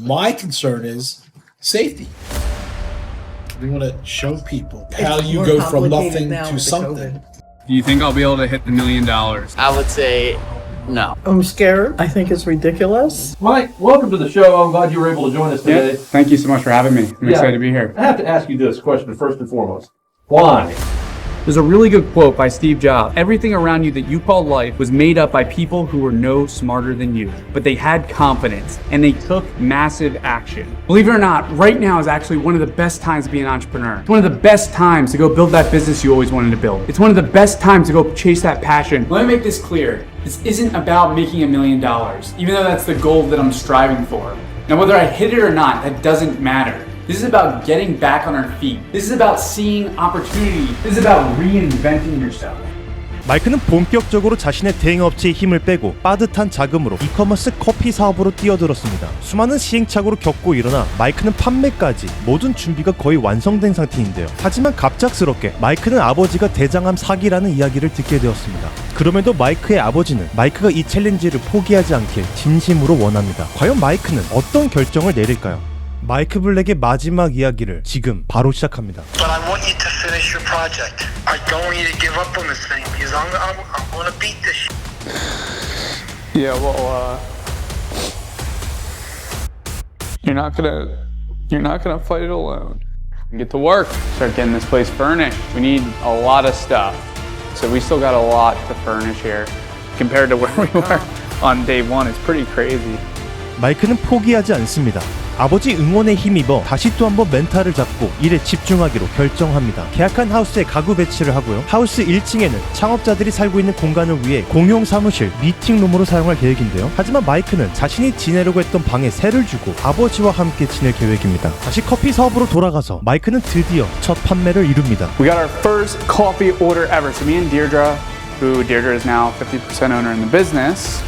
My concern is safety. We want to show people how It's you go from nothing to something. COVID. Do you think I'll be able to hit the million dollars? I would say no. I'm scared. I think it's ridiculous. Mike, welcome to the show. I'm glad you were able to join us today. Thank you so much for having me. I'm Yeah. excited to be here. I have to ask you this question first and foremost. Why? There's a really good quote by Steve Jobs. Everything around you that you call life was made up by people who were no smarter than you, but they had confidence and they took massive action. Believe it or not, right now is actually one of the best times to be an entrepreneur. It's one of the best times to go build that business you always wanted to build. It's one of the best times to go chase that passion. Let me make this clear. This isn't about making a million dollars, even though that's the goal that I'm striving for. Now, whether I hit it or not, that doesn't matter. This is about getting back on our feet. This is about seeing opportunity. This is about reinventing yourself. 마이크는 본격적으로 자신의 대행업체의 힘을 빼고 빠듯한 자금으로 이커머스 커피 사업으로 뛰어들었습니다. 수많은 시행착오를 겪고 일어나 마이크는 판매까지 모든 준비가 거의 완성된 상태인데요. 하지만 갑작스럽게 마이크는 아버지가 대장암 사기라는 이야기를 듣게 되었습니다. 그럼에도 마이크의 아버지는 마이크가 이 챌린지를 포기하지 않길 진심으로 원합니다. 과연 마이크는 어떤 결정을 내릴까요? 마이크 블랙의 마지막 이야기를 지금 바로 시작합니다. But I want you to finish your project. I don't want you to give up on this thing because I'm, I'm, I'm going to beat this shit. Yeah, well, uh, you're not gonna, you're not gonna fight it alone. Get to work. Start getting this place furnished. We need a lot of stuff, so we still got a lot to furnish here. Compared to where we were on day one, it's pretty crazy. 마이크는 포기하지 않습니다. 아버지 응원에 힘입어 다시 또 한번 멘탈을 잡고 일에 집중하기로 결정합니다. 계약한 하우스에 가구 배치를 하고요. 하우스 1층에는 창업자들이 살고 있는 공간을 위해 공용 사무실, 미팅룸으로 사용할 계획인데요. 하지만 마이크는 자신이 지내려고 했던 방에 새를 주고 아버지와 함께 지낼 계획입니다. 다시 커피 사업으로 돌아가서 마이크는 드디어 첫 판매를 이룹니다. We got our first coffee order ever. So me and Deirdre, who Deirdre is now 50% owner in the business.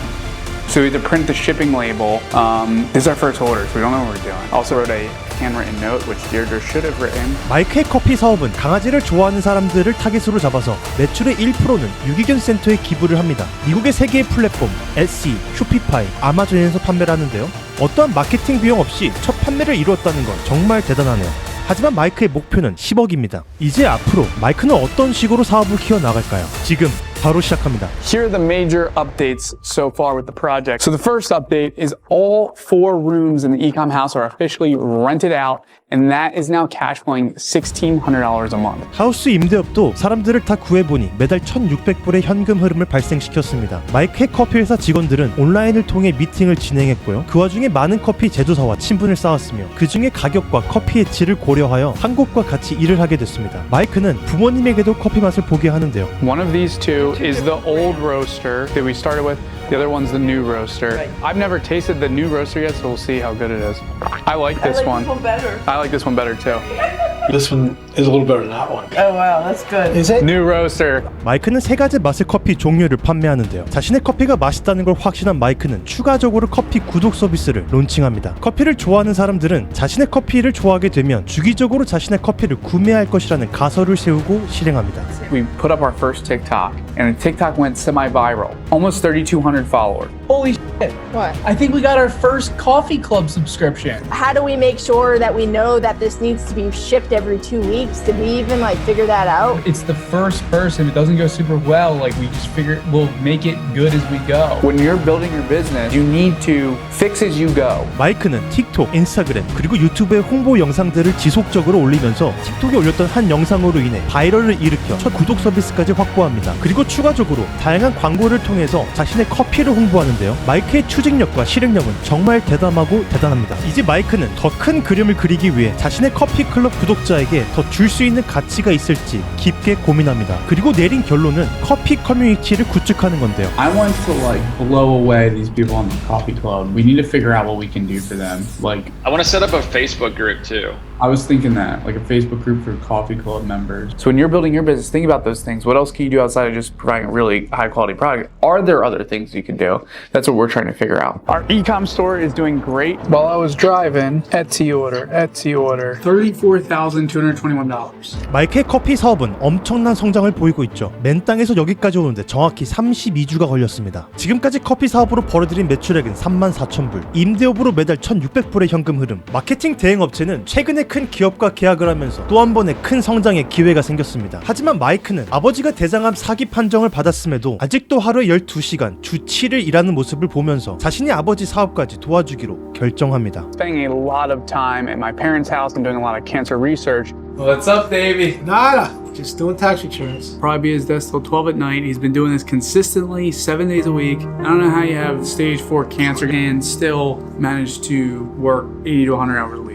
So we had to print the shipping label. Um, this is our first order, so we don't know what we're doing. Also wrote a handwritten note, which Deirdre should have written. 마이크의 커피 사업은 강아지를 좋아하는 사람들을 타깃으로 잡아서 매출의 1%는 유기견 센터에 기부를 합니다. 미국의 세 개의 플랫폼 에시, 쇼피파이, 아마존에서 판매를 하는데요. 어떠한 마케팅 비용 없이 첫 판매를 이루었다는 건 정말 대단하네요. 하지만 마이크의 목표는 10억입니다. 이제 앞으로 마이크는 어떤 식으로 사업을 키워나갈까요? 지금 바로 시작합니다. Here are the major updates so far with the project. So the first update is all four rooms in the ecom house are officially rented out, and that is now cash flowing $1,600 a month. 하우스 임대업도 사람들을 다 구해보니 매달 1,600불의 현금 흐름을 발생시켰습니다. 마이크의 커피 회사 직원들은 온라인을 통해 미팅을 진행했고요. 그 와중에 많은 커피 제조사와 친분을 쌓았으며 그 중에 가격과 커피의 질을 고려하여 한국과 같이 일을 하게 됐습니다. 마이크는 부모님에게도 커피 맛을 보게 하는데요. One of these two is the old roaster that we started with. The other one's the new roaster. I've never tasted the new roaster yet, so we'll see how good it is. I like this one. better. I like this one better too. This one is a little better than that one. Oh wow, that's good. Is it? New roaster. 마이크는 세 가지 맛의 커피 종류를 판매하는데요. 자신의 커피가 맛있다는 걸 확신한 마이크는 추가적으로 커피 구독 서비스를 론칭합니다. 커피를 좋아하는 사람들은 자신의 커피를 좋아하게 되면 주기적으로 자신의 커피를 구매할 것이라는 가설을 세우고 실행합니다. We put up our first TikTok, and TikTok went semi-viral. Almost 3,200 followers. Holy shit. What? I think we got our first coffee club subscription. How do we make sure that we know that this needs to be shipped every two weeks? Did we even like figure that out? It's the first person. If it doesn't go super well, like we just figure we'll make it good as we go. When you're building your business, you need to fix as you go. 마이크는 틱톡, 인스타그램, 그리고 유튜브에 홍보 영상들을 지속적으로 올리면서 틱톡에 올렸던 한 영상으로 인해 바이럴을 일으켜 첫 구독 서비스까지 확보합니다. 그리고 추가적으로 다양한 광고를 통해서 자신의 커피를 홍보하는데 요. 마이크의 추진력과 실행력은 정말 대담하고 대단합니다. 이제 마이크는 더 큰 그림을 그리기 위해 자신의 커피 클럽 구독자에게 더 줄 수 있는 가치가 있을지 깊게 고민합니다. 그리고 내린 결론은 커피 커뮤니티를 구축하는 건데요. I want to like blow away these people on the coffee club. We need to figure out what we can do for them. Like I want to set up a Facebook group too. I was thinking that, like a Facebook group for coffee club members. So when you're building your business, think about those things. What else can you do outside of just providing a really high quality product? Are there other things you can do? That's what we're trying to figure out. Our e-com store is doing great. While I was driving, Etsy order, Etsy order. $34,221. 마이크의 커피 사업은 엄청난 성장을 보이고 있죠. 맨 땅에서 여기까지 오는데 정확히 32주가 걸렸습니다. 지금까지 커피 사업으로 벌어들인 매출액은 34,000불, 임대업으로 매달 1,600불의 현금 흐름. 마케팅 대행업체는 최근에 큰 기업과 계약을 하면서 또 한 번의 큰 성장의 기회가 생겼습니다. 하지만 마이크는 아버지가 대장암 사기 판정을 받았음에도 아직도 하루에 12시간 주 7일 일하는 모습을 보면서 자신이 아버지 사업까지 도와주기로 결정합니다. Spending a lot of time at my parents' house and doing a lot of cancer research. What's up, Davey? Nada. Just doing tax returns. Probably be his desk till 12 at night. He's been doing this consistently, seven days a week. I don't know how you have stage four cancer and still manage to work 80 to 100 hours a week.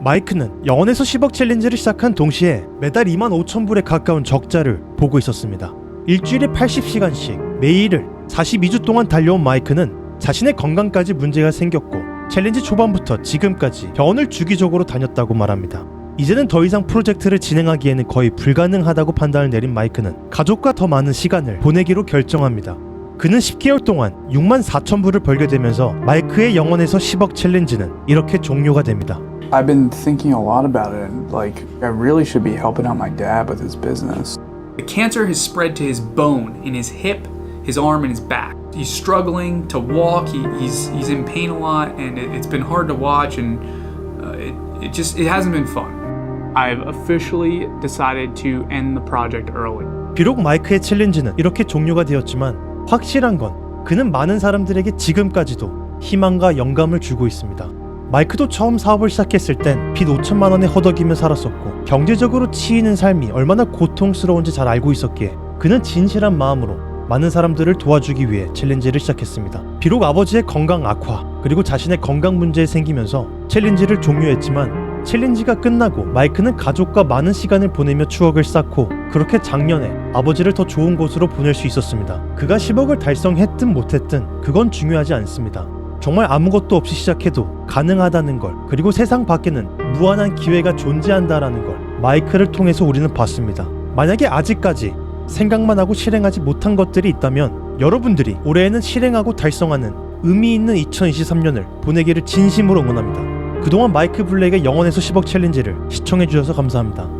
마이크는 영원에서 10억 챌린지를 시작한 동시에 매달 2만 5천 불에 가까운 적자를 보고 있었습니다. 일주일에 80시간씩 매일을 42주 동안 달려온 마이크는 자신의 건강까지 문제가 생겼고 챌린지 초반부터 지금까지 병원을 주기적으로 다녔다고 말합니다. 이제는 더 이상 프로젝트를 진행하기에는 거의 불가능하다고 판단을 내린 마이크는 가족과 더 많은 시간을 보내기로 결정합니다. 그는 10개월 동안 6만 4천 불을 벌게 되면서 마이크의 영원에서 10억 챌린지는 이렇게 종료가 됩니다. I've been thinking a lot about it, and like, I really should be helping out my dad with his business. The cancer has spread to his bone in his hip, his arm, and his back. He's struggling to walk. He, he's he's in pain a lot, and it, it's been hard to watch, and uh, it, it just it hasn't been fun. I've officially decided to end the project early. 비록 마이크의 챌린지는 이렇게 종료가 되었지만 확실한 건 그는 많은 사람들에게 지금까지도 희망과 영감을 주고 있습니다. 마이크도 처음 사업을 시작했을 땐 빚 5천만 원에 허덕이며 살았었고 경제적으로 치이는 삶이 얼마나 고통스러운지 잘 알고 있었기에 그는 진실한 마음으로 많은 사람들을 도와주기 위해 챌린지를 시작했습니다. 비록 아버지의 건강 악화 그리고 자신의 건강 문제에 생기면서 챌린지를 종료했지만 챌린지가 끝나고 마이크는 가족과 많은 시간을 보내며 추억을 쌓고 그렇게 작년에 아버지를 더 좋은 곳으로 보낼 수 있었습니다. 그가 10억을 달성했든 못했든 그건 중요하지 않습니다. 정말 아무것도 없이 시작해도 가능하다는 걸 그리고 세상 밖에는 무한한 기회가 존재한다라는 걸 마이크를 통해서 우리는 봤습니다. 만약에 아직까지 생각만 하고 실행하지 못한 것들이 있다면 여러분들이 올해에는 실행하고 달성하는 의미 있는 2023년을 보내기를 진심으로 응원합니다. 그동안 마이크 블랙의 영원에서 10억 챌린지를 시청해주셔서 감사합니다.